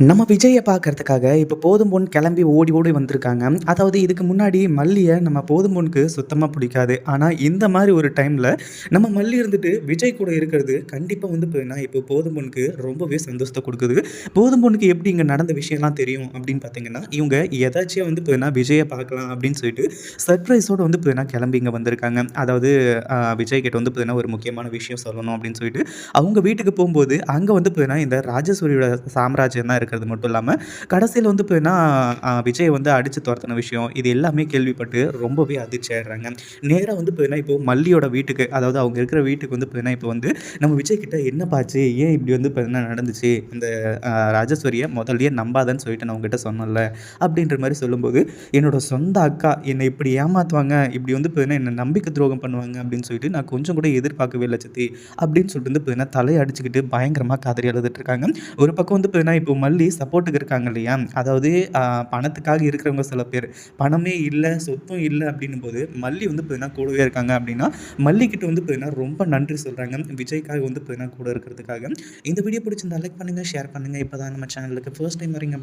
நம்ம விஜயை பார்க்கறதுக்காக இப்போ போதும் பொன் கிளம்பி ஓடி ஓடி வந்திருக்காங்க. அதாவது இதுக்கு முன்னாடி மல்லியை நம்ம போதும் பொண்ணுக்கு சுத்தமாக பிடிக்காது. ஆனால் இந்த மாதிரி ஒரு டைமில் நம்ம மல்லி இருந்துட்டு விஜய் கூட இருக்கிறது கண்டிப்பாக வந்து போயின்னா இப்போ போதும் பொண்ணுக்கு ரொம்பவே சந்தோஷத்தை கொடுக்குது. போதும் பொண்ணுக்கு எப்படி இங்கே நடந்த விஷயம்லாம் தெரியும் அப்படின்னு பார்த்தீங்கன்னா இவங்க எதாச்சியாக வந்து போயின்னா விஜயை பார்க்கலாம் அப்படின்னு சொல்லிட்டு சர்ப்ரைஸோடு வந்து போயின்னா கிளம்பி இங்கே வந்திருக்காங்க. அதாவது ஆஹ், விஜய் கிட்ட வந்து போயின்னா ஒரு முக்கியமான விஷயம் சொல்லணும் அப்படின்னு சொல்லிட்டு அவங்க வீட்டுக்கு போகும்போது அங்கே வந்து போயின்னா இந்த ராஜஸ்வரியோட சாம்ராஜ்யம் தான் இருக்கிறது மட்டும் இல்லாமல் கடைசியில் வந்து போயின்னா விஜய் வந்து அடித்து துரத்தின விஷயம் இது எல்லாமே கேள்விப்பட்டு ரொம்பவே அதிர்ச்சி ஆயிடுறாங்க. நேராக வந்து இப்போ இப்போ மல்லியோட வீட்டுக்கு அதாவது அவங்க இருக்கிற வீட்டுக்கு வந்து இப்போ இப்போ வந்து நம்ம விஜய் கிட்ட என்னப்பாச்சு ஏன் இப்படி வந்து இப்போ என்ன நடந்துச்சு அந்த ராஜஸ்வரியை ராஜேஸ்வரியை முதல்லயே நம்பாதன்னு சொல்லிட்டு நான் உங்ககிட்ட சொன்னேன்ல அப்படின்ற மாதிரி சொல்லும்போது என்னோட சொந்த அக்கா என்னை இப்படி ஏமாற்றுவாங்க இப்படி வந்து போயின்னா என்னை நம்பிக்கை துரோகம் பண்ணுவாங்க அப்படின்னு சொல்லிட்டு நான் கொஞ்சம் கூட எதிர்பார்க்கவே இல்லை சித்தி அப்படின்னு சொல்லிட்டு வந்து போயின்னா தலையை அடிச்சுக்கிட்டு பயங்கரமாக காதறி எழுதிட்டு இருக்காங்க. ஒரு பக்கம் வந்து போயின்னா இப்போ மல்லி சப்போர்ட்டுக்கு இருக்காங்க இல்லையா? அதாவது பணத்துக்காக இருக்கிறவங்க சில பேர். பணமே இல்லை சொத்தும் இல்லை அப்படின்னும் போது மல்லி வந்து பார்த்தீங்கன்னா கூடவே இருக்காங்க அப்படின்னா மல்லிக்கிட்ட வந்து பார்த்தீங்கன்னா ரொம்ப நன்றி சொல்கிறாங்க விஜய்க்காக வந்து பார்த்தீங்கன்னா கூட இருக்கிறதுக்காக. இந்த வீடியோ பிடிச்சிருந்தா லைக் பண்ணுங்கள் ஷேர் பண்ணுங்கள் இப்போ தான் நம்ம சேனலுக்கு ஃபர்ஸ்ட் டைம் வரீங்க